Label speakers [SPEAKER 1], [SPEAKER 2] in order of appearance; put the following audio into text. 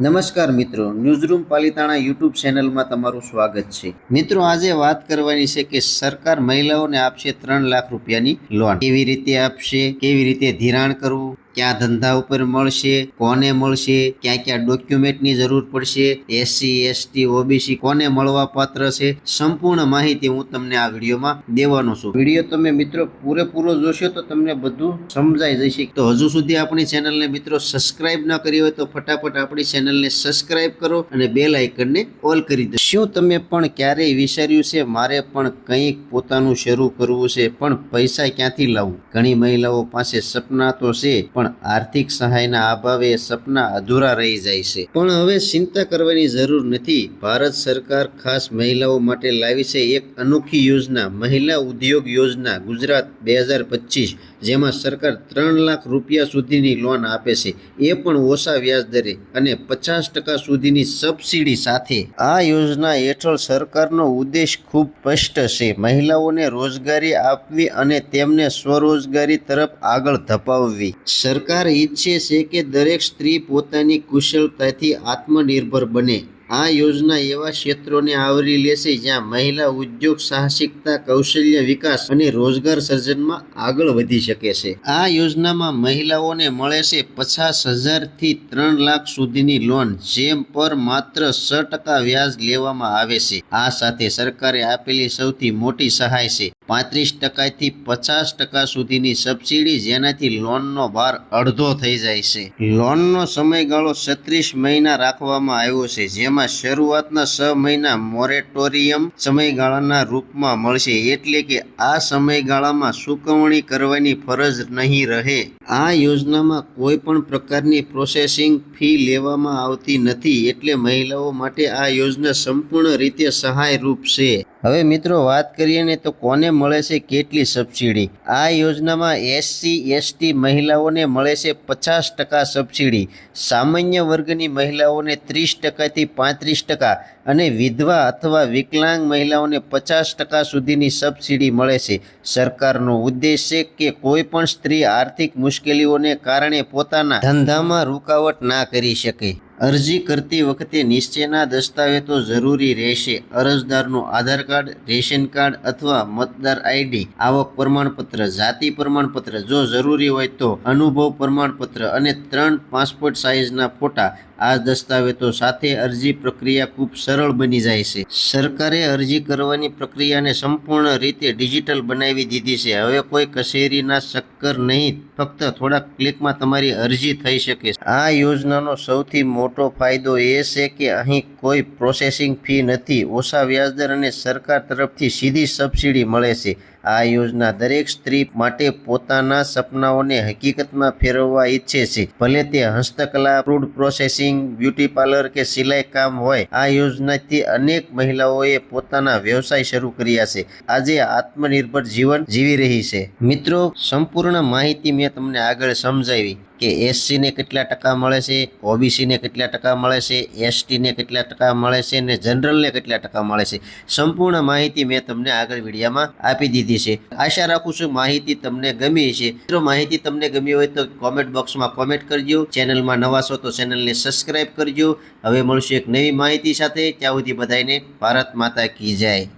[SPEAKER 1] નમસ્કાર મિત્રો, newsroom Palitana YouTube ચેનલમાં તમારું સ્વાગત છે. મિત્રો, આજે વાત કરવાની છે કે સરકાર મહિલાઓને આપશે ત્રણ લાખ રૂપિયાની લોન. કેવી રીતે આપશે, કેવી રીતે ધિરાણ કરવું? ક્યાં ધંધા ઉપર મળશે, કોને મળશે, ક્યાં ક્યાં ડોક્યુમેન્ટની જરૂર પડશે એસસી એસટી ઓબીસી કોને મળવા પાત્ર છે, સંપૂર્ણ માહિતી હું તમને આ વિડીયોમાં દેવાનો છું. વીડિયો તમે મિત્રો પૂરેપૂરો જોશો તો તમને બધું સમજાઈ જશે. તો હજુ સુધી આપણી ચેનલને મિત્રો સબસ્ક્રાઇબ ન કરી હોય તો ફટાફટ આપણી ચેનલને સબસ્ક્રાઇબ કરો અને બેલ આઇકનને ઓલ કરી દો. શું તમે પણ ક્યારેય વિચાર્યું છે, મારે પણ કંઈક પોતાનું શરૂ કરવું છે, પણ પૈસા ક્યાંથી લાવવું ઘણી મહિલાઓ પાસે સપના તો છે, પણ આર્થિક સહાયના અભાવે સપના અધૂરા રહી જાય છે. પણ હવે ચિંતા કરવાની જરૂર નથી. ભારત સરકાર ખાસ મહિલાઓ માટે લાવી છે એક અનોખી યોજના, મહિલા ઉદ્યોગ યોજના ગુજરાત બે હજાર પચીસ, જેમાં સરકાર ત્રણ લાખ રૂપિયા સુધીની લોન આપે છે. એ પણ ઓછા વ્યાજ દરે અને પચાસ ટકા સુધીની સબસિડી સાથે. આ યોજના હેઠળ સરકારનો ઉદ્દેશ ખૂબ સ્પષ્ટ છે. મહિલાઓને રોજગારી આપવી અને તેમને સ્વરોજગારી તરફ આગળ ધપાવવી. સરકાર ઈચ્છે છે કે દરેક સ્ત્રી પોતાની કુશળતાથી આત્મનિર્ભર બને. આ યોજના એવા ક્ષેત્રોને આવરી લેશે જ્યાં મહિલા ઉદ્યોગ, સાહસિકતા, કૌશલ્ય વિકાસ અને રોજગાર સર્જનમાં આગળ વધી શકે છે. આ યોજનામાં મહિલાઓને મળે છે પચાસ હજારથી ત્રણ લાખ સુધીની લોન, જેમ પર માત્ર છ ટકા વ્યાજ લેવામાં આવે છે. આ સાથે સરકારે આપેલી સૌથી મોટી સહાય છે. પાંત્રીસ ટકાથી પચાસ ટકા સુધીની સબસિડી જેનાથી લોનનો ભાર અડધો થઈ જાય છે. લોનનો સમયગાળો છત્રીસ મહિના રાખવામાં આવ્યો છે, જેમાં શરૂઆતના છ મહિના મોરેટોરિયમ સમયગાળાના રૂપમાં મળશે, એટલે કે આ સમયગાળામાં ચૂકવણી કરવાની ફરજ નહીં રહે. આ યોજનામાં કોઈ પણ પ્રકારની પ્રોસેસિંગ ફી લેવામાં આવતી નથી, એટલે મહિલાઓ માટે આ યોજના સંપૂર્ણ રીતે સહાયરૂપ છે. હવે મિત્રો વાત કરીએ ને તો કોને મળે છે કેટલી સબસિડી? આ યોજનામાં એસસી, એસટી મહિલાઓને મળે છે પચાસ ટકા સબસિડી. સામાન્ય વર્ગની મહિલાઓને ત્રીસ ટકાથી પાંત્રીસ ટકા અને વિધવા અથવા વિકલાંગ મહિલાઓને પચાસ ટકા સુધીની સબસિડી મળે છે. સરકારનો ઉદ્દેશ છે કે કોઈ પણ સ્ત્રી આર્થિક મુશ્કેલીઓને કારણે પોતાના ધંધામાં રૂકાવટ ના કરી શકે. અરજી કરતી વખતે નિશ્ચયના દસ્તાવેજો જરૂરી રહેશે. અરજદારનું આધાર કાર્ડ, રેશન કાર્ડ અથવા મતદાર આઈડી, આવક પ્રમાણપત્ર, જાતિ પ્રમાણપત્ર. જો જરૂરી હોય તો અનુભવ પ્રમાણપત્ર અને ત્રણ પાસપોર્ટ સાઇઝના ફોટા આ દસ્તાવેજો સાથે અરજી પ્રક્રિયા ખૂબ સરળ બની જાય છે. સરકારે અરજી કરવાની પ્રક્રિયાને સંપૂર્ણ રીતે ડિજિટલ બનાવી દીધી છે. હવે કોઈ કચેરીના ચક્કર નહીં, ફક્ત થોડા ક્લિકમાં તમારી અરજી થઈ શકે આ યોજનાનો સૌથી મોટો ફાયદો એ છે કે અહીં કોઈ પ્રોસેસિંગ ફી નથી. ઓછા વ્યાજદર અને સરકાર તરફથી સીધી સબસિડી મળે છે. આ યોજના દરેક સ્ત્રી માટે પોતાના સપનાઓને હકીકતમાં ફેરવવા ઈચ્છે છે. ભલે તે હસ્તકલા, ફૂડ પ્રોસેસિંગ, બ્યુટી પાર્લર કે સિલાઈ કામ હોય, આ યોજનાથી અનેક મહિલાઓએ પોતાના વ્યવસાય શરૂ કર્યા છે. આજે આત્મનિર્ભર જીવન જીવી રહી છે. મિત્રો, સંપૂર્ણ માહિતી મેં તમને આગળ સમજાવી. કે એસસીને કેટલા ટકા મળે છે, ઓબીસીને કેટલા ટકા મળે છે, એસટીને કેટલા ટકા મળે છે અને જનરલને કેટલા ટકા મળે છે. સંપૂર્ણ માહિતી મેં તમને આગળ વિડીયામાં આપી દીધી છે. આશા રાખું છું માહિતી તમને ગમી છે મિત્રો, માહિતી તમને ગમી હોય તો કોમેન્ટ બોક્સમાં કોમેન્ટ કરજો. ચેનલમાં નવા છો તો ચેનલને સબસ્ક્રાઇબ કરજો. હવે મળશું એક નવી માહિતી સાથે. ત્યાં સુધી બધાને ભારત માતા કી જાય.